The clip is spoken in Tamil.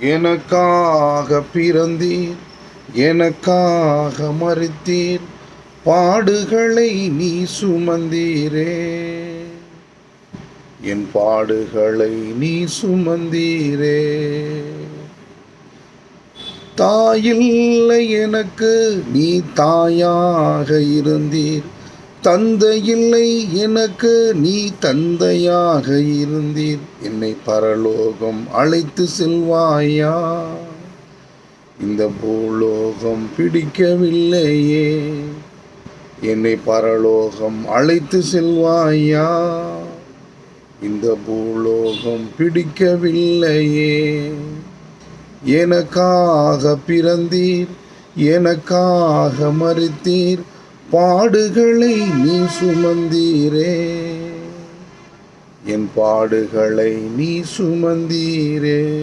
எனக்காக பிறந்தீர் எனக்காக மறுத்தீர் பாடுகளை நீ சுமந்தீரே. என் பாடுகளை நீ சுமந்தீரே. தாயில்லை எனக்கு நீ தாயாக இருந்தீர் தந்தையில்லை எனக்கு நீ தந்தையாக இருந்தீர். என்னை பரலோகம் அழைத்து செல்வாயா? இந்த பூலோகம் பிடிக்கவில்லையே. என்னை பரலோகம் அழைத்து செல்வாயா? இந்த பூலோகம் பிடிக்கவில்லையே. எனக்காக பிறந்தீர் எனக்காக மறுத்தீர். பாடுகளை நீ சுமந்தீரே. என் பாடுகளை நீ சுமந்தீரே.